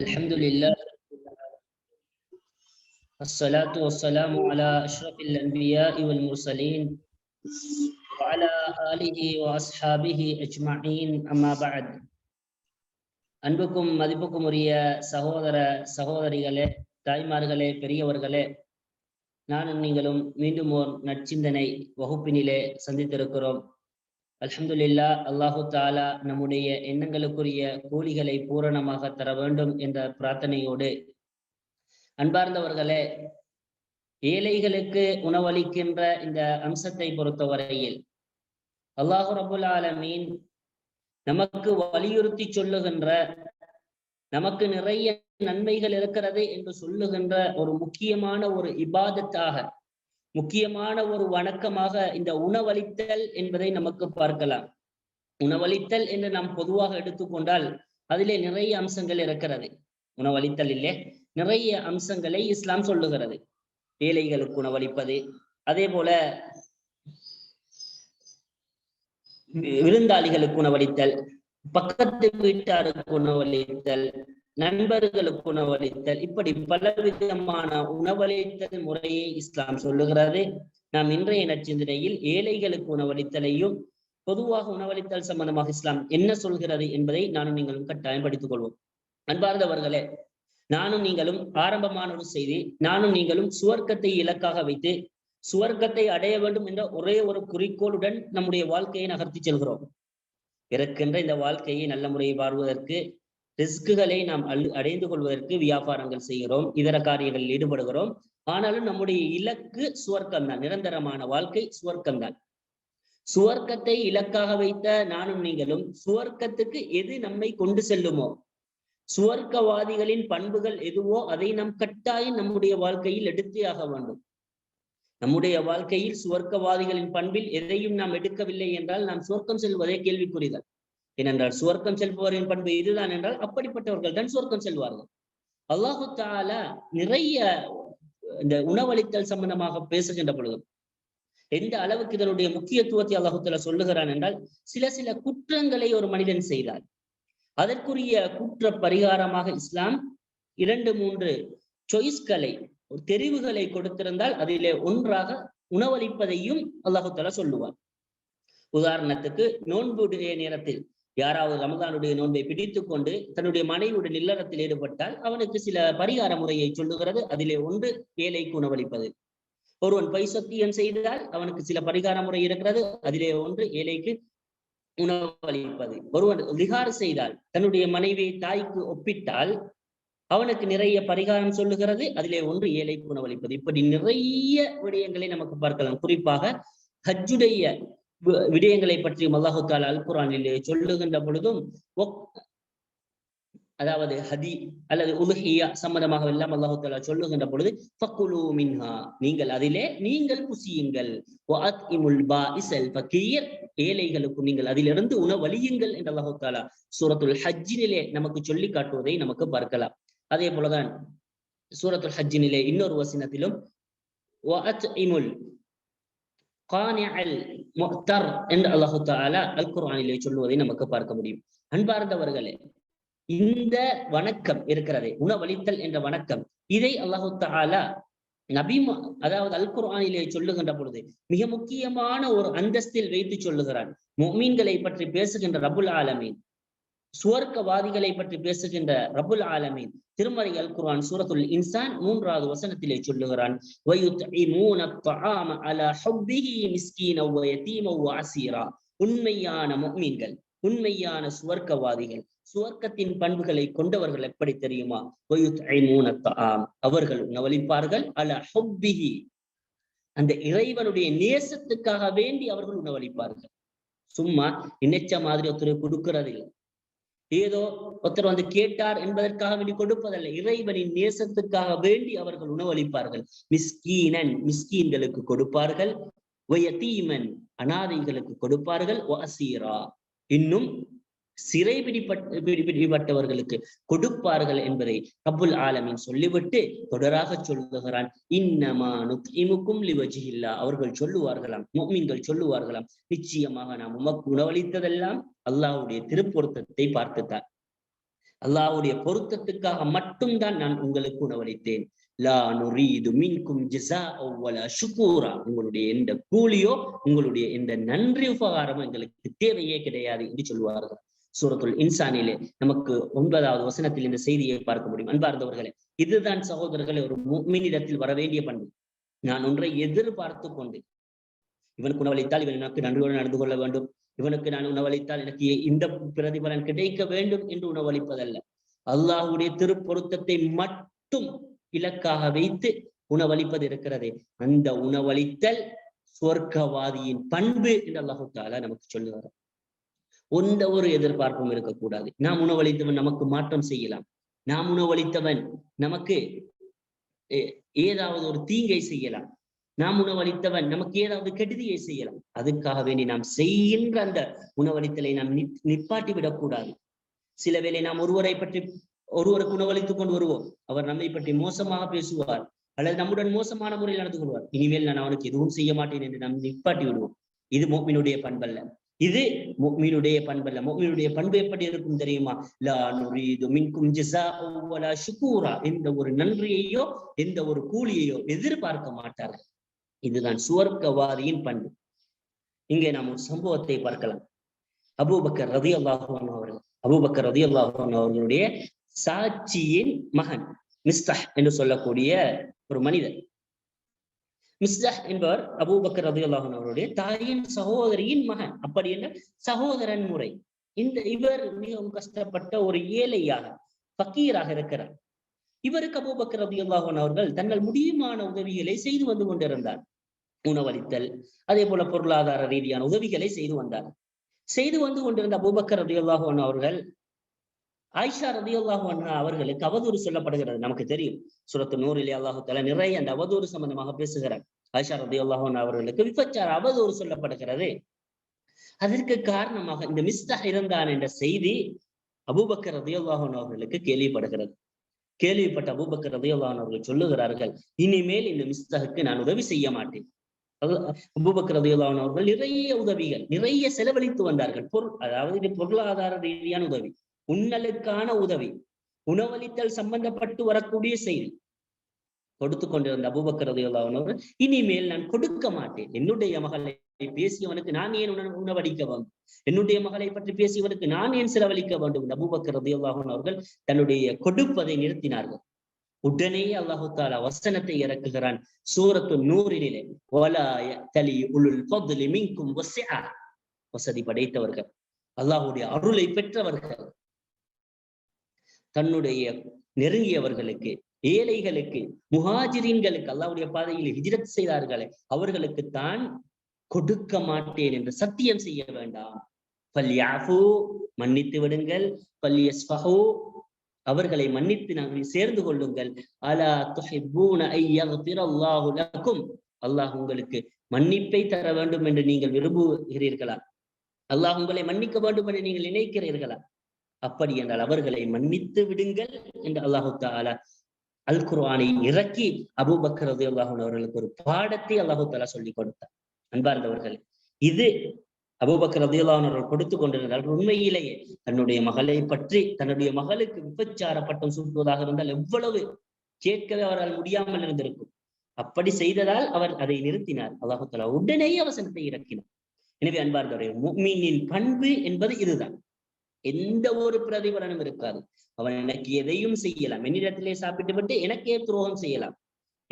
الحمد لله الصلاة والسلام على أشرف الأنبياء والمرسلين وعلى آله وأصحابه أجمعين أما بعد அன்புக்கும் மதிப்புக்கும் உரிய சகோதர சகோதரிகளே தாய்மார்களே பெரியவர்களே நானும் நீங்களும் மீண்டும் ஓர் நற்சிந்தனை வகுப்பினிலே சந்தித்திருக்கிறோம் அல்ஹம்துல்லா அல்லாஹு தாலா நம்முடைய எண்ணங்களுக்குரிய கூலிகளை பூரணமாக தர வேண்டும் என்ற பிரார்த்தனையோடு. அன்பார்ந்தவர்களே ஏழைகளுக்கு உணவளிக்கின்ற இந்த அம்சத்தை பொறுத்தவரையில் அல்லாஹு ரபுல் ஆலமீன் நமக்கு வலியுறுத்தி சொல்லுகின்ற நமக்கு நிறைய நன்மைகள் இருக்கிறது என்று சொல்லுகின்ற ஒரு முக்கியமான ஒரு இபாதத்தாக முக்கியமான ஒரு வணக்கமாக இந்த உணவளித்தல் என்பதை நமக்கு பார்க்கலாம். உணவளித்தல் என்று நாம் பொதுவாக எடுத்துக்கொண்டால் அதிலே நிறைய அம்சங்கள் இருக்கிறது. உணவளித்தல் இல்லை நிறைய அம்சங்களை இஸ்லாம் சொல்லுகிறது. ஏழைகளுக்கு உணவளிப்பது அதே போல விருந்தாளிகளுக்கு உணவளித்தல் பக்கத்து வீட்டாருக்கு உணவளித்தல் நண்பர்களுக்கு உணவளித்தல் இப்படி பலவிதமான உணவளித்தல் முறையை இஸ்லாம் சொல்லுகிறது. நாம் இன்றைய நச்சிந்தனையில் ஏழைகளுக்கு உணவளித்தலையும் பொதுவாக உணவளித்தல் சம்பந்தமாக இஸ்லாம் என்ன சொல்கிறது என்பதை நானும் நீங்களும் கட்டாயம் படித்துக் கொள்வோம். அன்பார்ந்தவர்களே நானும் நீங்களும் ஆரம்பமான ஒரு செய்தி நானும் நீங்களும் சுவர்க்கத்தை இலக்காக வைத்து சுவர்க்கத்தை அடைய வேண்டும் என்ற ஒரே ஒரு குறிக்கோளுடன் நம்முடைய வாழ்க்கையை நகர்த்தி செல்கிறோம். இருக்கின்ற இந்த வாழ்க்கையை நல்ல முறையை வாழ்வதற்கு ரிஸ்குகளை நாம் அடைந்து கொள்வதற்கு வியாபாரங்கள் செய்கிறோம் இதர காரியங்களில் ஈடுபடுகிறோம். ஆனாலும் நம்முடைய இலக்கு சுவர்க்கம் தான் நிரந்தரமான வாழ்க்கை சுவர்க்கம் தான். சுவர்க்கத்தை இலக்காக வைத்த நானும் நீங்களும் சுவர்க்கத்துக்கு எது நம்மை கொண்டு செல்லுமோ சுவர்க்கவாதிகளின் பண்புகள் எதுவோ அதை நாம் கட்டாயம் நம்முடைய வாழ்க்கையில் எடுத்தே ஆக வேண்டும். நம்முடைய வாழ்க்கையில் சுவர்க்கவாதிகளின் பண்பில் எதையும் நாம் எடுக்கவில்லை என்றால் நாம் சுவர்க்கம் செல்வதே கேள்விக்குறிதான் ஏனென்றால் சுவர்க்கம் செல்பவரின் பண்பு இதுதான் என்றால் அப்படிப்பட்டவர்கள் தான் சுவர்க்கம் செல்வார்கள். அல்லாஹு தாலா நிறைய இந்த உணவளித்தல் சம்பந்தமாக பேசுகின்ற பொழுது எந்த அளவுக்கு இதனுடைய முக்கியத்துவத்தை அல்லாஹு தாலா சொல்லுகிறான் என்றால் சில சில குற்றங்களை ஒரு மனிதன் செய்தார். அதற்குரிய குற்ற பரிகாரமாக இஸ்லாம் இரண்டு மூன்று சொய்ஸ்களை தெரிவுகளை கொடுத்திருந்தால் அதிலே ஒன்றாக உணவளிப்பதையும் அல்லாஹு தாலா சொல்லுவார் உதாரணத்துக்கு நோன்புடைய நேரத்தில் யாராவது ரமதானுடைய நோன்பை பிடித்து கொண்டு தன்னுடைய மனைவியுடைய நில்லறத்தில் ஈடுபட்டால் அவனுக்கு சில பரிகார முறையை சொல்லுகிறது. அதிலே ஒன்று ஏழைக்கு உணவளிப்பது. ஒருவன் பை சத்தியம் செய்தால் அவனுக்கு சில பரிகார முறை இருக்கிறது. அதிலே ஒன்று ஏழைக்கு உணவளிப்பது. ஒருவன் விகார் செய்தால் தன்னுடைய மனைவியை தாய்க்கு ஒப்பிட்டால் அவனுக்கு நிறைய பரிகாரம் சொல்லுகிறது. அதிலே ஒன்று ஏழைக்கு உணவளிப்பது. இப்படி நிறைய விடயங்களை நமக்கு பார்க்கலாம். குறிப்பாக ஹஜ்ஜுடைய விடயங்களை பற்றி மல்லாஹு தாலா அல் குரானிலே சொல்லுகின்ற பொழுதும் அதாவது ஹதி அல்லது உலுஹியா சம்பந்தமாக எல்லாம் அல்லாஹு தாலா சொல்லுகின்ற பொழுது ஃபக்குலு மின்ஹா நீங்கள் அதிலே நீங்கள் புசியுங்கள் ஏழைகளுக்கு நீங்கள் அதிலிருந்து உணவழியுங்கள் என்று அல்லாஹு தாலா சூரத்துல் ஹஜ்ஜினிலே நமக்கு சொல்லி காட்டுவதை நமக்கு பார்க்கலாம். அதே போலதான் சூரத்துல் ஹஜ்ஜினிலே இன்னொரு வசனத்திலும் என்று அல்லாஹு தாலா அல் குர்ஆனிலே சொல்லுவதை நமக்கு பார்க்க முடியும் அன்பார்ந்தவர்களே இந்த வணக்கம் இருக்கிறதே உணவளித்தல் என்ற வணக்கம் இதை அல்லாஹு தாலா நபிமா அதாவது அல் குர்ஆனிலே சொல்லுகின்ற பொழுது மிக முக்கியமான ஒரு அந்தஸ்தில் வைத்து சொல்லுகிறான் மீன்களை பற்றி பேசுகின்ற ரபுல் ஆலமீன் சுவர்க்கவாதிகளை பற்றி பேசுகின்ற ரபுல் ஆலமீன் திருமறை அல் குர்ஆன் சூரத்துல் இன்சான் மூன்றாவது வசனத்திலே சொல்லுகிறான் உண்மையான முக்மீன்கள் உண்மையான சுவர்க்கவாதிகள் சுவர்க்கத்தின் பண்புகளை கொண்டவர்கள் எப்படி தெரியுமா? அவர்கள் உணவளிப்பார்கள் அல ஹொப்பிஹி அந்த இறைவனுடைய நேசத்துக்காக வேண்டி அவர்கள் உணவளிப்பார்கள். சும்மா நினைச்ச மாதிரி ஒருத்தர் கொடுக்கறது இல்லை. ஏதோ ஒருத்தர் வந்து கேட்டார் என்பதற்காக வேண்டி கொடுப்பதல்ல. இறைவனின் நேசத்துக்காக வேண்டி அவர்கள் உணவளிப்பார்கள். மிஸ்கீனன் மிஸ்கீன்களுக்கு கொடுப்பார்கள். வயத்தீமன் அனாதைகளுக்கு கொடுப்பார்கள். வாசீரா இன்னும் சிறை பிடிப்பட்ட பிடிப்பட்டவர்களுக்கு கொடுப்பார்கள் என்பதை கபுல் ஆலமின் சொல்லிவிட்டு தொடராக சொல்லுகிறான். இன்னமா நுக்கிமுக்கும் லிவஜில்லா அவர்கள் சொல்லுவார்களாம் மோமின்கள் சொல்லுவார்களாம் நிச்சயமாக நாம் உமக்கு உணவளித்ததெல்லாம் அல்லாஹ்வுடைய திருப்பொருத்தத்தை பார்த்துத்தான். அல்லாஹ்வுடைய பொருத்தத்துக்காக மட்டும்தான் நான் உங்களுக்கு உணவளித்தேன். லா நுரீது மின்கும் ஜஸாஅ வலா ஷுக்கூரா உங்களுடைய எந்த கூலியோ உங்களுடைய எந்த நன்றி உபகாரமோ எங்களுக்கு தேவையே கிடையாது என்று சொல்லுவார்கள். சூரத்துல் இன்சானிலே நமக்கு ஒன்பதாவது வசனத்தில் இந்த செய்தியை பார்க்க முடியும். அன்பார்ந்தவர்களே இதுதான் சகோதரர்களே ஒரு முக்மினிடத்தில் வர வேண்டிய பண்பு. நான் ஒன்றை எதிர்பார்த்து கொண்டேன். இவனுக்கு உணவளித்தால் இவன் எனக்கு நன்றியோடு நடந்து கொள்ள வேண்டும். இவனுக்கு நான் உணவளித்தால் எனக்கு இந்த பிரதிபலன் கிடைக்க வேண்டும் என்று உணவளிப்பதல்ல. அல்லாஹ்வுடைய திருப்பொருத்தத்தை மட்டும் இலக்காக வைத்து உணவளிப்பது இருக்கிறதே. அந்த உணவளித்தல் சொர்க்கவாதியின் பண்பு என்று அல்லாஹு தாலா நமக்கு சொல்லுவார் எந்த ஒரு எதிர்பார்ப்பும் இருக்கக்கூடாது. நாம் உணவளித்தவன் நமக்கு மாற்றம் செய்யலாம். நாம் உணவளித்தவன் நமக்கு ஏ- ஏதாவது ஒரு தீங்கை செய்யலாம். நாம் உணவளித்தவன் நமக்கு ஏதாவது கெடுதியை செய்யலாம். அதுக்காக வேண்டி நாம் செய்கின்ற அந்த உணவளித்தலை நாம் நிப்- நிப்பாட்டி விடக்கூடாது. சில வேளை நாம் ஒருவரை பற்றி ஒருவருக்கு உணவளித்துக் கொண்டு வருவோம். அவர் நம்மை பற்றி மோசமாக பேசுவார். அல்லது நம்முடன் மோசமான முறையில் நடந்து கொள்வார். இனிமேல் நான் அவனுக்கு எதுவும் செய்ய மாட்டேன் என்று நாம் நிப்பாட்டி விடுவோம். இது மோப்பினுடைய பண்பல்ல. இது முஃமினுடைய பண்பல்ல முக்மீனுடைய பண்பு எப்படி இருக்கும் தெரியுமா? லா நுரீது மின்கும் ஜஸாஅ வலா எந்த ஒரு நன்றியையோ எந்த ஒரு கூலியையோ எதிர்பார்க்க மாட்டார்கள். இதுதான் சுவர்க்கவாதியின் பண்பு. இங்கே நாம் ஒரு சம்பவத்தை பார்க்கலாம். அபூபக்கர் ரதி அல்லாஹன் அவர்கள் அபூபக்கர் ரதி அல்லாஹன் அவர்களுடைய சாட்சியின் மகன் மிஸ்தஹ் என்று சொல்லக்கூடிய ஒரு மனிதர். மிஸ்லஹ் என்பவர் அபூபக்கர் ரதி அல்லாஹன் அவருடைய தாயின் சகோதரியின் மகன். அப்படி என்ற சகோதரன் முறை. இந்த இவர் மிகவும் கஷ்டப்பட்ட ஒரு ஏழையாக பக்கீராக இருக்கிறார். இவருக்கு அபூபக்கர் ரதி அல்லாஹன் அவர்கள் தங்கள் முடியுமான உதவிகளை செய்து வந்து கொண்டிருந்தார். உணவளித்தல் அதே போல பொருளாதார ரீதியான உதவிகளை செய்து வந்தார். செய்து வந்து கொண்டிருந்த அபூபக்கர் ரதி அல்லாஹன் அவர்கள் ஆயிஷா ரதி அல்லாஹு அவர்களுக்கு அவதூறு சொல்லப்படுகிறது. நமக்கு தெரியும். சுரத்து நூறிலே அல்லாஹு தலா நிறைய அந்த அவதூறு சம்பந்தமாக பேசுகிறார். ஆயிஷா ரதி அல்லாஹு அவர்களுக்கு விபச்சார அவதூறு சொல்லப்படுகிறது. அதற்கு காரணமாக இந்த மிஸ்தா இருந்தான் என்ற செய்தி அபூபக்கர் ரதி அல்லாஹன் அவர்களுக்கு கேள்விப்படுகிறது. கேள்விப்பட்ட அபூபக்கர் ரதி அல்லாஹன் அவர்கள் சொல்லுகிறார்கள் இனிமேல் இந்த மிஸ்தகுக்கு நான் உதவி செய்ய மாட்டேன். அபூபக்கர் ரதி அவர்கள் நிறைய உதவிகள் நிறைய செலவழித்து வந்தார்கள். பொருள் அதாவது இது பொருளாதார ரீதியான உதவி. உண்ணலுக்கான உதவி உணவளித்தல் சம்பந்தப்பட்டு வரக்கூடிய செய்தி கொடுத்து கொண்டிருந்த அபுபக்கரது ரலியல்லாஹு இனிமேல் நான் கொடுக்க மாட்டேன். என்னுடைய மகளை பேசியவனுக்கு நான் ஏன் உண- உணவளிக்க வேண்டும்? என்னுடைய மகளை பற்றி பேசியவனுக்கு நான் ஏன் செலவழிக்க வேண்டும்? இந்த அபூபக்கர் அவர்கள் தன்னுடைய கொடுப்பதை நிறுத்தினார்கள். உடனே அல்லாஹு தாலா வசனத்தை இறக்குகிறான். சூரத்து நூறினிலே வலா தலி உலுல் ஃபத்லி மிங்கும் வசதி படைத்தவர்கள். அல்லாஹுடைய அருளை பெற்றவர்கள். தன்னுடைய நெருங்கியவர்களுக்கு ஏழைகளுக்கு முஹாஜிரின்களுக்கு அல்லாவுடைய பாதையில் ஹிஜ்ரத் செய்தார்களே அவர்களுக்கு தான் கொடுக்க மாட்டேன் என்று சத்தியம் செய்ய வேண்டாம். பல்யாஃபு மன்னித்து விடுங்கள். பல்யஸ்ஃபஹு அவர்களை மன்னித்து நாங்கள் சேர்ந்து கொள்ளுங்கள். அலா துஹிப்பூன ஐ லக்கும். அல்லாஹ் உங்களுக்கு மன்னிப்பை தர வேண்டும் என்று நீங்கள் விரும்புகிறீர்களா? அல்லாஹ் உங்களை மன்னிக்க வேண்டும் என்று நீங்கள் நினைக்கிறீர்களா? அப்படி என்றால் அவர்களை மன்னித்து விடுங்கள் என்று அல்லாஹு தாலா அல் குர்ஆனை இறக்கி அபூபக்கர் ரலியல்லாஹு அவர்களுக்கு ஒரு பாடத்தை அல்லாஹு தாலா சொல்லி கொடுத்தார். அன்பார்ந்தவர்களே இது அபூபக்கர் ரலியல்லாஹு அன்ஹு அவர்கள் கொடுத்து கொண்டிருந்தால் உண்மையிலேயே தன்னுடைய மகளை பற்றி தன்னுடைய மகளுக்கு விபச்சார பட்டம் சூட்டுவதாக இருந்தால் எவ்வளவு கேட்கவே அவரால் முடியாமல் இருந்திருக்கும். அப்படி செய்ததால் அவர் அதை நிறுத்தினார். அல்லாஹு தாலா உடனேயே அவசரத்தை இறக்கினார். எனவே அன்பார்ந்தவரே மீனின் பண்பு என்பது இதுதான். எந்த ஒரு பிரதிபலனும் இருக்காது. அவன் எனக்கு எதையும் செய்யலாம். என்னிடத்திலே சாப்பிட்டு விட்டு எனக்கே துரோகம் செய்யலாம்.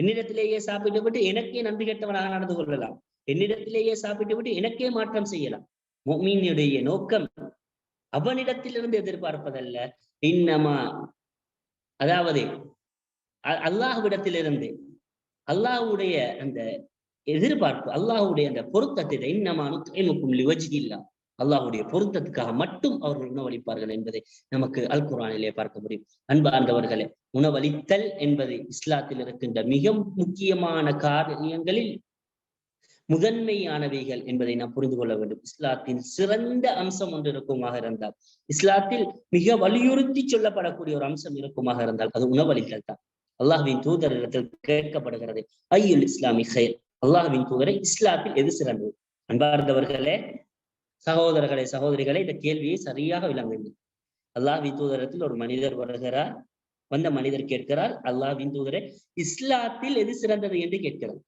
என்னிடத்திலேயே சாப்பிட்டு விட்டு எனக்கே நன்றி கெட்டவனாக நடந்து கொள்ளலாம். என்னிடத்திலேயே சாப்பிட்டு விட்டு எனக்கே மாற்றம் செய்யலாம். மீனுடைய நோக்கம் அவனிடத்திலிருந்து எதிர்பார்ப்பதல்ல. இன்னமா அதாவது அ- அல்லாஹ்விடத்திலிருந்து அல்லாஹ்வுடைய அந்த எதிர்பார்ப்பு அல்லாஹுடைய அந்த பொருத்தத்தை இன்னமா நுத்இமுக்கும் அல்லாஹுடைய பொருத்தத்துக்காக மட்டும் அவர்கள் உணவளிப்பார்கள் என்பதை நமக்கு அல் குர்ஆனிலே பார்க்க முடியும். அன்பார்ந்தவர்களே உணவளித்தல் என்பது இஸ்லாத்தில் இருக்கின்ற மிக முக்கியமான காரியங்களில் முதன்மையானவைகள் என்பதை நாம் புரிந்து கொள்ள வேண்டும். இஸ்லாத்தின் சிறந்த அம்சம் ஒன்று இருக்குமாக இருந்தால் இஸ்லாத்தில் மிக வலியுறுத்தி சொல்லப்படக்கூடிய ஒரு அம்சம் இருக்குமாக இருந்தால் அது உணவளித்தல் தான். அல்லாஹ்வின் தூதரிடத்தில் கேட்கப்படுகிறது ஐயுல் இஸ்லாமி ஹைர் அல்லாஹ்வின் தூதரை இஸ்லாத்தில் எது சிறந்தது? அன்பார்ந்தவர்களே சகோதரர்களே சகோதரிகளை இந்த கேள்வியை சரியாக விளங்குங்கள். அல்லாஹ்வின் தூதரத்தில் ஒரு மனிதர் வருகிறார். வந்த மனிதர் கேட்கிறார். அல்லாஹ்வின் தூதரே இஸ்லாத்தில் எது சிறந்தது என்று கேட்கிறார்.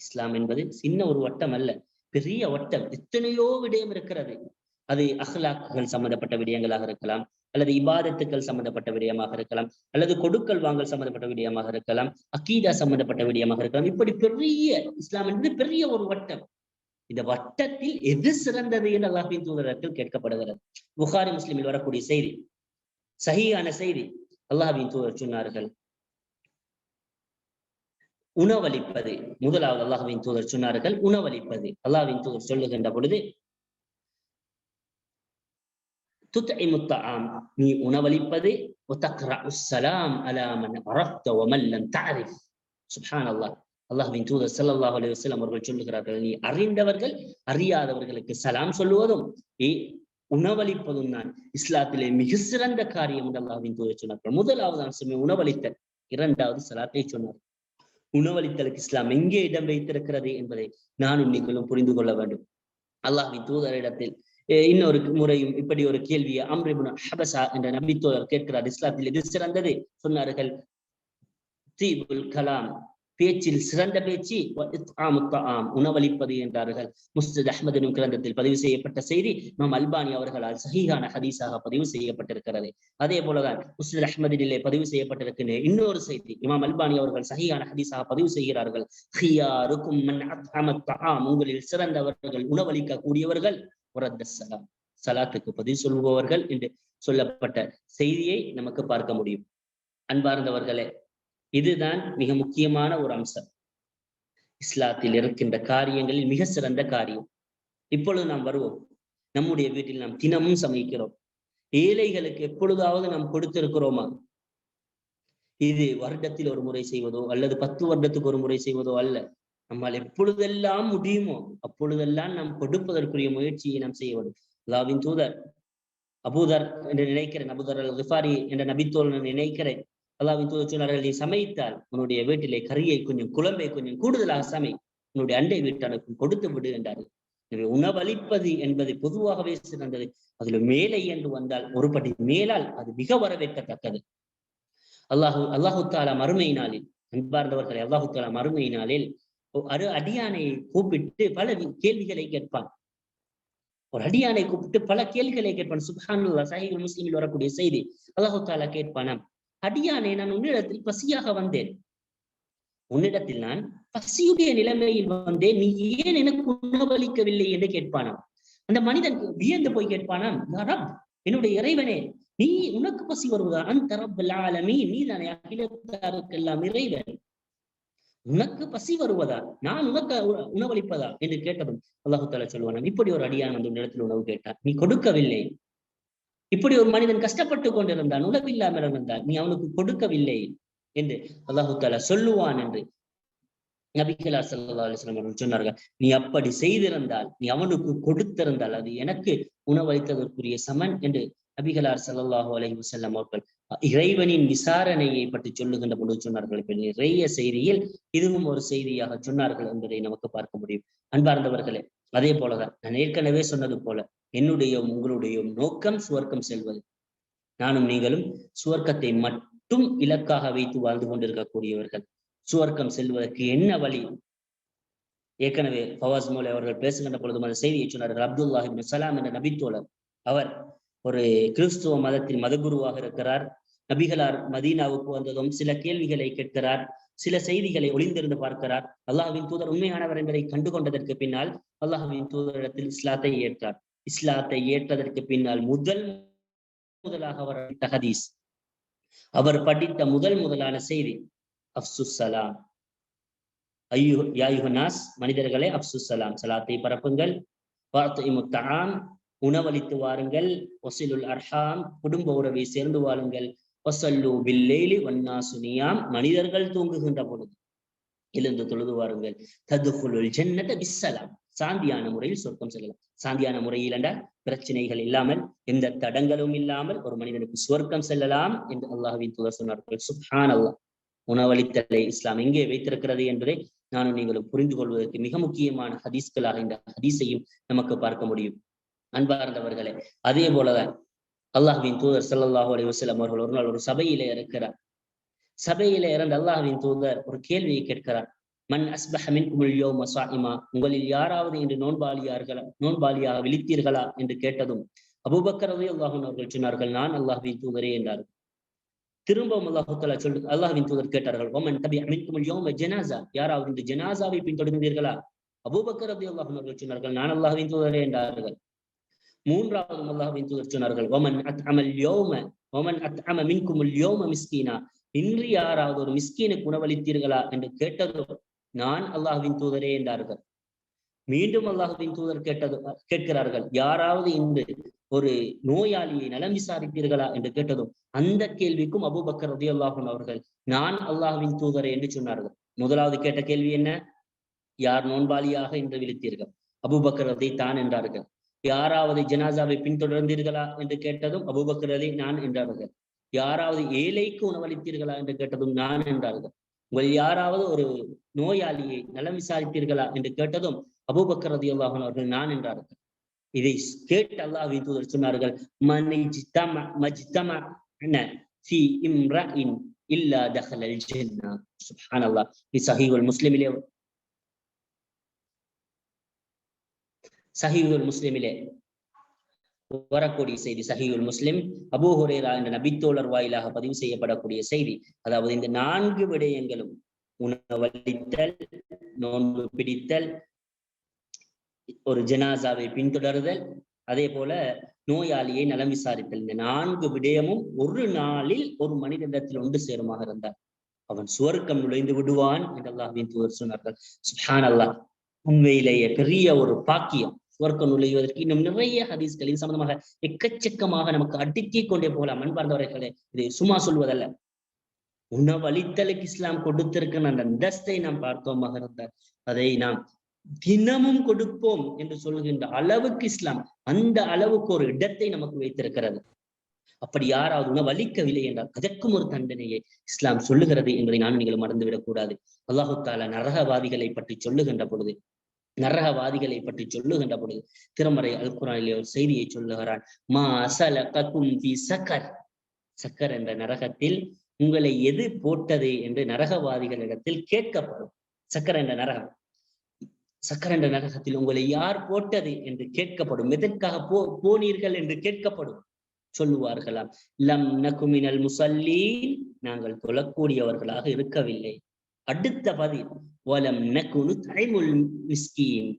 இஸ்லாம் என்பது சின்ன ஒரு வட்டம் அல்ல பெரிய வட்டம். எத்தனையோ விடயம் இருக்கிறது. அது அஹ்லாக்குகள் சம்பந்தப்பட்ட விடயங்களாக இருக்கலாம் அல்லது இபாதத்துக்கள் சம்பந்தப்பட்ட விடயமாக இருக்கலாம் அல்லது கொடுக்கல் வாங்கல் சம்பந்தப்பட்ட விடயமாக இருக்கலாம் அக்கீதா சம்பந்தப்பட்ட விடயமாக இருக்கலாம். இப்படி பெரிய இஸ்லாம் என்பது பெரிய ஒரு வட்டம். இந்த வட்டத்தில் எது சிறந்தது என்று அல்லாஹின் தூதரத்தில் கேட்கப்படுகிறது. புகாரி முஸ்லிமில் வரக்கூடிய செய்தி சகியான செய்தி அல்லாஹின் தூதர் சொன்னார்கள். உணவளிப்பது முதலாவது அல்லாஹ்வின் தூதர் சொன்னார்கள் உணவளிப்பது. அல்லாஹ்வின் தூதர் சொல்லுகின்ற பொழுது துத்இமுத்தஆம் நீ உணவளிப்பது அலாமன் ஸலாம் அலா அல்லாஹின் தூதர் சல்லாஹ் அலி வஸ்லாம் அவர்கள் சொல்லுகிறார்கள் நீ அறிந்தவர்கள் அறியாதவர்களுக்கு சலாம் சொல்லுவதும் உணவளிப்பதும் நான் இஸ்லாத்திலே மிக சிறந்த காரியம் என்று அல்லாஹின் தூதர் சொன்னார்கள். முதலாவது அம்சமே உணவளித்தல் இரண்டாவது சலாத்தை சொன்னார் உணவளித்தலுக்கு இஸ்லாம் எங்கே இடம் வைத்திருக்கிறது என்பதை நானும் நீங்களும் புரிந்து கொள்ள வேண்டும். அல்லாஹின் தூதரிடத்தில் இன்னொரு முறையும் இப்படி ஒரு கேள்வியை அம்ரிபுன் ஹபசா என்ற நபித்தோழர் கேட்கிறார். இஸ்லாத்தில் எது சிறந்தது? சொன்னார்கள் தீபுல் கலாம். பேச்சில் சிறந்த பேச்சு உணவளிப்பது என்றார்கள். முஸ்தத் அஹமது கிரந்தத்தில் பதிவு செய்யப்பட்ட செய்தி நாம் அல்பானி அவர்களால் சஹீகான ஹதீஸாக பதிவு செய்யப்பட்டிருக்கிறது. அதே போலதான் முஸ்தத் அஹமதிலே பதிவு செய்யப்பட்டிருக்கின்ற இன்னொரு செய்தி இமாம் அல்பானி அவர்கள் சஹீகான ஹதீஸாக பதிவு செய்கிறார்கள். உங்களில் சிறந்தவர்கள் உணவளிக்க கூடியவர்கள் சலாத்துக்கு பதில் சொல்பவர்கள் என்று சொல்லப்பட்ட செய்தியை நமக்கு பார்க்க முடியும். அன்பார்ந்தவர்களே இதுதான் மிக முக்கியமான ஒரு அம்சம். இஸ்லாத்தில் இருக்கின்ற காரியங்களில் மிக சிறந்த காரியம். இப்பொழுது நாம் வருவோம். நம்முடைய வீட்டில் நாம் தினமும் சமைக்கிறோம். ஏழைகளுக்கு எப்பொழுதாவது நாம் கொடுத்திருக்கிறோமா? இது வருடத்தில் ஒரு முறை செய்வதோ அல்லது பத்து வருடத்துக்கு ஒரு முறை செய்வதோ அல்ல. நம்மால் எப்பொழுதெல்லாம் முடியுமோ அப்பொழுதெல்லாம் நாம் கொடுப்பதற்குரிய முயற்சியை நாம் செய்ய வேண்டும். அல்லாவின் தூதர் அபூதர் என்று நினைக்கிறேன் அபூதர் அல் கிஃபாரி என்ற நபித்தோல் நினைக்கிறேன். அல்லாவின் தூது சொன்னார்கள் நீ சமைத்தால் உன்னுடைய வீட்டிலே கறியை கொஞ்சம் குழம்பை கொஞ்சம் கூடுதலாக சமை. உன்னுடைய அண்டை வீட்டானுக்கும் கொடுத்து விடு என்றார்கள். எனவே உணவளிப்பது என்பது பொதுவாகவே சிறந்தது. அதுல மேலே என்று வந்தால் ஒருபடி மேலால் அது மிக வரவேற்கத்தக்கது. அல்லாஹு அல்லாஹு தாலா மறுமை நாளில் அன்பார்ந்தவர்களை அல்லாஹு தாலா மறுமை நாளில் ஒரு அடியானை கூப்பிட்டு பல கேள்விகளை கேட்பான். ஒரு அடியானை கூப்பிட்டு பல கேள்விகளை கேட்பான். சுஹான் சஹீல் முஸ்லீமில் வரக்கூடிய செய்தி. அல்லாஹு தாலா கேட்பானாம் அடியானே நான் உன்னிடத்தில் பசியாக வந்தேன். உன்னிடத்தில் நான் பசியுடைய நிலைமையில் வந்தேன். நீ ஏன் எனக்கு உணவளிக்கவில்லை என்று கேட்பானாம். அந்த மனிதன் வியந்து போய் கேட்பானாம் என்னுடைய இறைவனே நீ உனக்கு பசி வருவதா அந்த ரப்பல் நீ தானே அகிலத்தாருக்கெல்லாம் இறைவன். உனக்கு பசி வருவதா நான் உனக்கு உணவளிப்பதா? என்று கேட்டதும் அல்லாஹு தாலா சொல்லுவான் இப்படி ஒரு அடியான் வந்து இடத்தில் உணவு கேட்டான். நீ கொடுக்கவில்லை. இப்படி ஒரு மனிதன் கஷ்டப்பட்டு கொண்டிருந்தான் உணவு இல்லாமல் இருந்தான் நீ அவனுக்கு கொடுக்கவில்லை என்று அல்லாஹு தாலா சொல்லுவான் என்று நபிகலா சல்லா அலிஸ்லாம் அவர்கள் சொன்னார்கள். நீ அப்படி செய்திருந்தால் நீ அவனுக்கு கொடுத்திருந்தால் அது எனக்கு உணவளித்ததற்குரிய சமன் என்று நபிகலார் சல்லாஹு அலஹி வசல்லம் அவர்கள் இறைவனின் விசாரணையை பற்றி சொல்லுகின்ற பொழுது சொன்னார்கள். இப்ப நிறைய செய்தியில் இதுவும் ஒரு செய்தியாக சொன்னார்கள் என்பதை நமக்கு பார்க்க முடியும். அன்பார்ந்தவர்களே அதே போலதான் நான் ஏற்கனவே சொன்னது போல என்னுடைய உங்களுடைய நோக்கம் சுவர்க்கம் செல்வது. நானும் நீங்களும் சுவர்க்கத்தை மட்டும் இலக்காக வைத்து வாழ்ந்து கொண்டிருக்கக்கூடியவர்கள். சுவர்க்கம் செல்வதற்கு என்ன வழி? ஏற்கனவே ஃபவாஸ் மூலை அவர்கள் பேசுகின்ற பொழுதும் அந்த செய்தியை சொன்னார்கள். அப்துல்லாஹிபின் சலாம் என்ற நபித்தோழர் அவர் ஒரு கிறிஸ்துவ மதத்தின் மதகுருவாக இருக்கிறார். நபிகளார் மதீனாவுக்கு வந்ததும் சில கேள்விகளை கேட்கிறார். சில செய்திகளை ஒளிந்திருந்து பார்க்கிறார். அல்லாஹுவின் தூதர் உண்மையானவர் என்பதை கண்டுகொண்டதற்கு பின்னால் அல்லாஹுவின் தூதரிடத்தில் இஸ்லாத்தை ஏற்றார். இஸ்லாத்தை ஏற்றதற்கு பின்னால் முதல் முதலாக அவர் ஹதீஸ். அவர் படித்த முதல் முதலான செய்தி அப்சுஸ் சலாம். ஐயோ யாயுஹனாஸ் மனிதர்களே அப்சுஸ் சலாம். சலாத்தை பரப்புங்கள். வார்த்தை உணவளித்து வாருங்கள். ஒசிலுல் அர்ஹாம் குடும்ப உறவை சேர்ந்து வாருங்கள் ஒசல்லு பில்லேலி வன்னா சுனியாம் மனிதர்கள் தூங்குகின்ற பொழுது எழுந்து தொழுது வாருங்கள். ததுகுலுல் ஜன்னத பிஸ்ஸலாம். சாந்தியான முறையில் சொர்க்கம் செல்லலாம். சாந்தியான முறையில் என்றால் பிரச்சனைகள் இல்லாமல் எந்த தடங்களும் இல்லாமல் ஒரு மனிதனுக்கு சுவர்க்கம் செல்லலாம் என்று அல்லாஹுவின் தூதர் சொன்னார்கள் சுஹான் அல்லாஹ் உணவளித்தலை இஸ்லாம் எங்கே வைத்திருக்கிறது என்பதை நானும் நீங்களும் புரிந்து கொள்வதற்கு மிக முக்கியமான ஹதீஸ்களாக இந்த ஹதீஸையும் நமக்கு பார்க்க முடியும். அன்பார்ந்தவர்களே அதே போலதான் அல்லாஹ்வின் தூதர் ஸல்லல்லாஹு அலைஹி வஸல்லம் அவர்கள் ஒரு நாள் ஒரு சபையிலே இருக்கிறார். சபையிலே இறந்த அல்லாஹ்வின் தூதர் ஒரு கேள்வியை கேட்கிறார். மண் அஸ்பஹ மின்குமுல் யௌம உங்களில் யாராவது இன்று நோன்பாளியார்களா நோன்பாளியாக விழித்தீர்களா என்று கேட்டதும் அபூபக்கர் அல்லாஹன் அவர்கள் சொன்னார்கள் நான் அல்லாஹின் தூதரே என்றார்கள். திரும்பவும் அல்லாஹுக்கலா சொல் அல்லாஹின் தூதர் கேட்டார்கள் ஒமன் தபி மின்குமுல் யோம ஜனாசா யாராவது இந்த ஜனாசாவை பின்தொடர்ந்தீர்களா அபூபக்கர் ரலியல்லாஹு அல்லாஹன் அவர்கள் சொன்னார்கள் நான் அல்லாஹின் தூதரே என்றார்கள். மூன்றாவது அல்லாஹின் தூதர் சொன்னார்கள் ஒமன் ஓமன் அத் ஒமன் மின் மின்குமுல் யோம மிஸ்கீனா இன்று யாராவது ஒரு மிஸ்கீனுக்கு உணவளித்தீர்களா? என்று கேட்டதோ நான் அல்லாஹுவின் தூதரே என்றார்கள். மீண்டும் அல்லாஹுவின் தூதர் கேட்டது கேட்கிறார்கள் யாராவது இன்று ஒரு நோயாளியை நலம் விசாரித்தீர்களா என்று கேட்டதும் அந்த கேள்விக்கும் அபுபக்கர் ரதி அல்லாஹன் அவர்கள் நான் அல்லாஹுவின் தூதரே என்று சொன்னார்கள். முதலாவது கேட்ட கேள்வி என்ன? யார் நோன்பாளியாக? என்று விழித்தீர்கள். அபுபக்கர் ரதி தான் என்றார்கள். யாராவது ஜனாசாவை பின்தொடர்ந்தீர்களா? என்று கேட்டதும் அபுபக்கர் அலி நான் என்றார்கள். யாராவது ஏழைக்கு உணவளித்தீர்களா? என்று கேட்டதும் நான் என்றார்கள். உங்கள் யாராவது ஒரு நோயாளியை நலம் விசாரித்தீர்களா என்று கேட்டதும் அபூபக்கர் ரதி அவர்கள் நான் என்றார்கள் இதை கேட்டு அல்லாஹின் தூதர் சொன்னார்கள் மனிஜ்தம மஜ்தமஅன ஃபீ இம்ரஇன் இல்லா தஹலல் ஜன்னா. சுப்ஹானல்லாஹ். இது சஹீஹுல் முஸ்லிமிலே சஹீஹுல் முஸ்லிமிலே வரக்கூடிய செய்தி சஹியுல் முஸ்லிம் அபூ ஹுரேரா என்ற நபித்தோழர் வாயிலாக பதிவு செய்யப்படக்கூடிய செய்தி. அதாவது இந்த நான்கு விடயங்களும் உணவளித்தல் நோன்பு பிடித்தல் ஒரு ஜனாசாவை பின்தொடருதல் அதே போல நோயாளியை நலம் விசாரித்தல். இந்த நான்கு விடயமும் ஒரு நாளில் ஒரு மனிதனிடத்தில் ஒன்று சேருமாக இருந்தார். அவன் சுவர்க்கம் நுழைந்து விடுவான் என்று அல்லாஹ்வின் சொன்னார்கள். சுஹான் அல்லாஹ் உண்மையிலேயே பெரிய ஒரு பாக்கியம். சுவர்க்கம் நுழைவதற்கு இன்னும் நிறைய ஹதீஸ்களின் சம்பந்தமாக எக்கச்சக்கமாக நமக்கு அடுக்கிக் கொண்டே போகலாம் அன்பார்ந்தவர்களே. இது சும்மா சொல்வதல்ல. உணவளித்தலுக்கு இஸ்லாம் கொடுத்திருக்கிற அந்த அந்தஸ்தை நாம் பார்த்தோமாக இருந்தார் அதை நாம் தினமும் கொடுப்போம் என்று சொல்கின்ற அளவுக்கு இஸ்லாம் அந்த அளவுக்கு ஒரு இடத்தை நமக்கு வைத்திருக்கிறது. அப்படி யாராவது உணவளிக்கவில்லை என்றால் அதற்கும் ஒரு தண்டனையை இஸ்லாம் சொல்லுகிறது என்பதை நான் நீங்கள் மறந்துவிடக் கூடாது. அல்லாஹு தாலா நரகவாதிகளை பற்றி சொல்லுகின்ற பொழுது நரகவாதிகளை பற்றி சொல்லுகின்ற பொழுது திருமறை அல்குரானிலே ஒரு செய்தியை சொல்லுகிறான் மா அசல ஃபி சக்கர் சக்கர் என்ற நரகத்தில் உங்களை எது போட்டது என்று நரகவாதிகளிடத்தில் கேட்கப்படும். சக்கர் என்ற நரகம். சக்கர் என்ற நரகத்தில் உங்களை யார் போட்டது என்று கேட்கப்படும். எதற்காக போ போனீர்கள் என்று கேட்கப்படும். சொல்லுவார்களாம் லம் நகுமினல் முசல்லீன். நாங்கள் தொழக்கூடியவர்களாக இருக்கவில்லை. அடுத்த பதி வலம் நக்குனு தலைமுல் மிஸ்கீன்.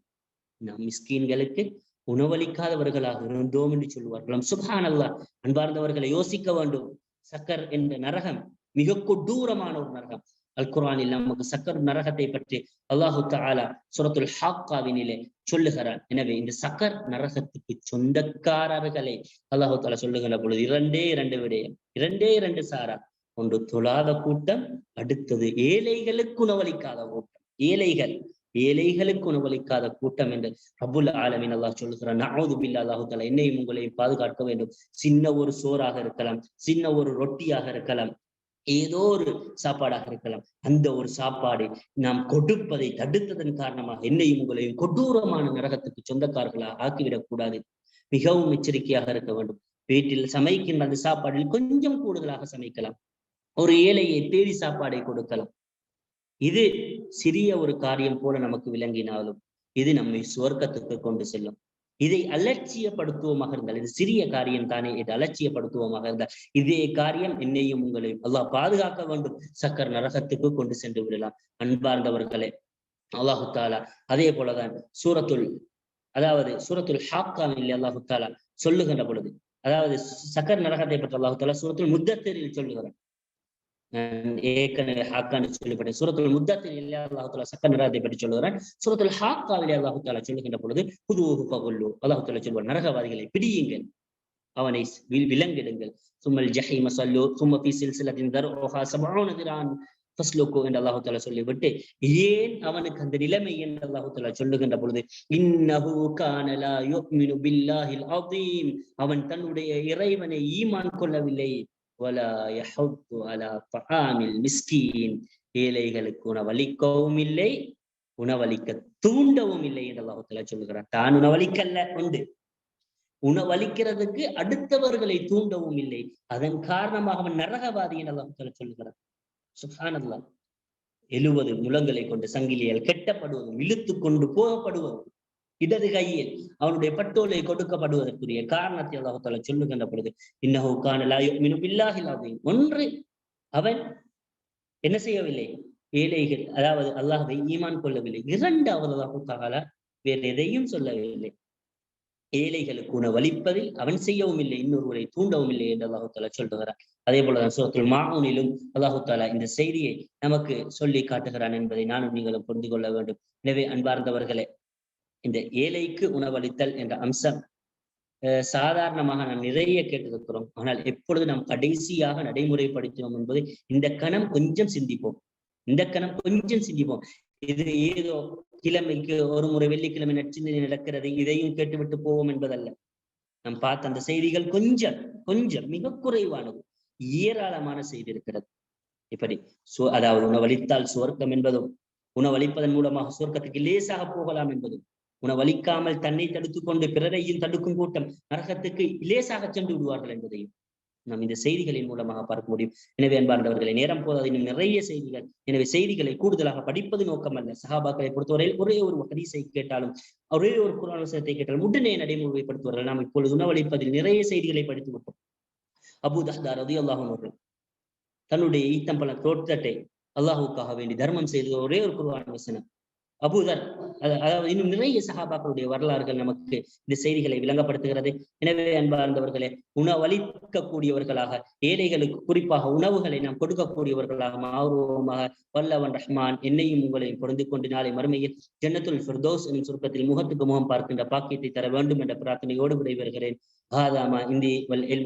நாம் மிஸ்கீன்களுக்கு உணவளிக்காதவர்களாக இருந்தோம் என்று சொல்லுவார்களாம் சுபான் அல்லா அன்பார்ந்தவர்களை யோசிக்க வேண்டும். சக்கர் என்ற நரகம் மிக கொடூரமான ஒரு நரகம். அல் குரானில் நமக்கு சக்கர் நரகத்தை பற்றி அல்லாஹு தாலா சுரத்துல் ஹாக்காவினிலே சொல்லுகிறார் எனவே இந்த சக்கர் நரகத்துக்கு சொந்தக்காரர்களை அல்லாஹு தாலா சொல்லுகிற பொழுது இரண்டே இரண்டு விடயம். இரண்டே இரண்டு சாரா. ஒன்று தொழாத கூட்டம் அடுத்தது ஏழைகளுக்கு உணவளிக்காத கூட்டம். ஏழைகள் ஏழைகளுக்கு உணவளிக்காத கூட்டம் என்று அபுல் ஆலமின் அல்லாஹ் சொல்லுகிறான். நாவது பில்லா அல்லாஹு என்னையும் உங்களையும் பாதுகாக்க வேண்டும். சின்ன ஒரு சோறாக இருக்கலாம் சின்ன ஒரு ரொட்டியாக இருக்கலாம் ஏதோ ஒரு சாப்பாடாக இருக்கலாம். அந்த ஒரு சாப்பாடு நாம் கொடுப்பதை தடுத்ததன் காரணமாக என்னையும் உங்களையும் கொடூரமான நரகத்துக்கு சொந்தக்காரர்களாக ஆக்கிவிடக் கூடாது. மிகவும் எச்சரிக்கையாக இருக்க வேண்டும். வீட்டில் சமைக்கின்ற அந்த சாப்பாடில் கொஞ்சம் கூடுதலாக சமைக்கலாம். ஒரு ஏழையை தேடி சாப்பாடை கொடுக்கலாம். இது சிறிய ஒரு காரியம் போல நமக்கு விளங்கினாலும் இது நம்மை சுவர்க்கத்துக்கு கொண்டு செல்லும். இதை அலட்சியப்படுத்துவோமாக இருந்தால் இது சிறிய காரியம் தானே இது அலட்சியப்படுத்துவோமாக இருந்தால் இதே காரியம் என்னையும் உங்களையும் அல்லாஹ் பாதுகாக்க வேண்டும். சக்கர் நரகத்துக்கு கொண்டு சென்று விடலாம். அன்பார்ந்தவர்களே அல்லாஹு தாலா அதே போலதான் சூரத்துல் அதாவது சூரத்துல் ஹாக்காவில் அல்லாஹு தாலா சொல்லுகின்ற பொழுது அதாவது சக்கர் நரகத்தை பற்றி அல்லாஹு தாலா சூரத்துல் முத்தத்தரில் சொல்லுகிறான். ஏற்கனவே ஹாக்கான்னு சொல்லப்பட்ட சூரத்துல் முத்தத்தில் இல்ல அல்லாஹு தாலா சக்கர் பற்றி சொல்லுகிறான். சூரத்துல் ஹாக்காவிலே அல்லாஹு தாலா சொல்லுகின்ற பொழுது புது பகுல்லு அல்லாஹு தாலா சொல்வார் நரகவாதிகளை பிடியுங்கள். அவனை விலங்கிடுங்கள். சும்மல் ஜஹி மசல்லு சும்ம பி சில்சிலத்தின் தர்ஹா சபஊன திரான் ஃபஸ்லுக்கு என்று அல்லாஹு தாலா சொல்லிவிட்டு ஏன் அவனுக்கு அந்த நிலைமை என்று அல்லாஹு தாலா சொல்லுகின்ற பொழுது இன்னஹு கானலா லா பில்லாஹில் அவன் தன்னுடைய இறைவனை ஈமான் கொள்ளவில்லை. ولا يحض على طعام المسكين. ஏழைகளுக்கு உணவளிக்கவும் இல்லை உணவளிக்க தூண்டவும் இல்லை என்று அல்லாஹத்துல சொல்லுகிறார் சொல்லுகிறான். தான் உணவளிக்கல்ல உண்டு. உணவளிக்கிறதுக்கு அடுத்தவர்களை தூண்டவும் இல்லை. அதன் காரணமாக அவன் நரகவாதி என்று அல்லாஹத்துல சொல்லுகிறான். சுஹானல்லா எழுவது முழங்களை கொண்டு சங்கிலியால் கெட்டப்படுவதும் இழுத்து கொண்டு போகப்படுவதும் இடது கையில் அவனுடைய பட்டோலை கொடுக்கப்படுவதற்குரிய காரணத்தை அல்லாஹால சொல்லுகின்ற பொழுது இன்னஹு ஒன்று அவன் என்ன செய்யவில்லை? ஏழைகள் அதாவது அல்லாஹை ஈமான் கொள்ளவில்லை. இரண்டு அல்லாஹு வேறு எதையும் சொல்லவில்லை. ஏழைகளுக்கு உணவு அளிப்பதில் அவன் செய்யவும் இல்லை இன்னொருவரை தூண்டவும் இல்லை என்று அல்லாஹு தாலா சொல்லுகிறார் அதே போலதான் சுரத்துல் மாவுனிலும் அல்லாஹு தாலா இந்த செய்தியை நமக்கு சொல்லி காட்டுகிறான் என்பதை நானும் நீங்களும் புரிந்து கொள்ள வேண்டும். எனவே அன்பார்ந்தவர்களே இந்த ஏழைக்கு உணவளித்தல் என்ற அம்சம் சாதாரணமாக நாம் நிறைய கேட்டிருக்கிறோம். ஆனால் எப்பொழுது நாம் கடைசியாக நடைமுறைப்படுத்தினோம் என்பதை இந்த கணம் கொஞ்சம் சிந்திப்போம். இந்த கணம் கொஞ்சம் சிந்திப்போம். இது ஏதோ கிழமைக்கு ஒரு முறை வெள்ளிக்கிழமை நச்சிந்தனை நடக்கிறது இதையும் கேட்டுவிட்டு போவோம் என்பதல்ல. நாம் பார்த்த அந்த செய்திகள் கொஞ்சம் கொஞ்சம் மிக குறைவானது ஏராளமான செய்தி இருக்கிறது. இப்படி அதாவது உணவளித்தால் சுவர்க்கம் என்பதும் உணவளிப்பதன் மூலமாக சுவர்க்கத்துக்கு லேசாக போகலாம் என்பதும் உணவளிக்காமல் தன்னை தடுத்துக் கொண்டு பிறரையும் தடுக்கும் கூட்டம் நரகத்துக்கு இலேசாக சென்று விடுவார்கள் என்பதையும் நாம் இந்த செய்திகளின் மூலமாக பார்க்க முடியும். எனவே அன்பார்ந்தவர்களை நேரம் போதாது. இன்னும் நிறைய செய்திகள். எனவே செய்திகளை கூடுதலாக படிப்பது நோக்கம் அல்ல சஹாபாக்களை பொறுத்தவரையில் ஒரே ஒரு ஹதீஸை கேட்டாலும் ஒரே ஒரு குரானசத்தை கேட்டாலும் உடனே நடைமுறைப்படுத்துவார்கள். நாம் இப்பொழுது உணவளிப்பதில் நிறைய செய்திகளை படித்து விட்டோம். அபு தஹ்தார் அது அல்லாஹும் அவர்கள் தன்னுடைய ஈத்தம்பல தோட்டத்தை அல்லாஹுக்காக வேண்டி தர்மம் செய்த ஒரே ஒரு குருவான வசனம் அபூதர் அதாவது இன்னும் நிறைய சகாபாக்களுடைய வரலாறுகள் நமக்கு இந்த செய்திகளை விளங்கப்படுத்துகிறது. எனவே அன்பார்ந்தவர்களே உணவளிக்கக்கூடியவர்களாக ஏழைகளுக்கு குறிப்பாக உணவுகளை நாம் கொடுக்கக்கூடியவர்களாக ஆர்வமாக வல்லவன் ரஹ்மான் என்னையும் உங்களையும் பொருந்து கொண்டு நாளை மறுமையில் ஜன்னத்துல் ஃபிர்தோஸ் எனும் சுருக்கத்தில் முகத்துக்கு முகம் பார்க்கின்ற பாக்கியத்தை தர வேண்டும் என்ற பிரார்த்தனையோடு விடைபெறுகிறேன். ஹாதாமா இந்தி வல் எல்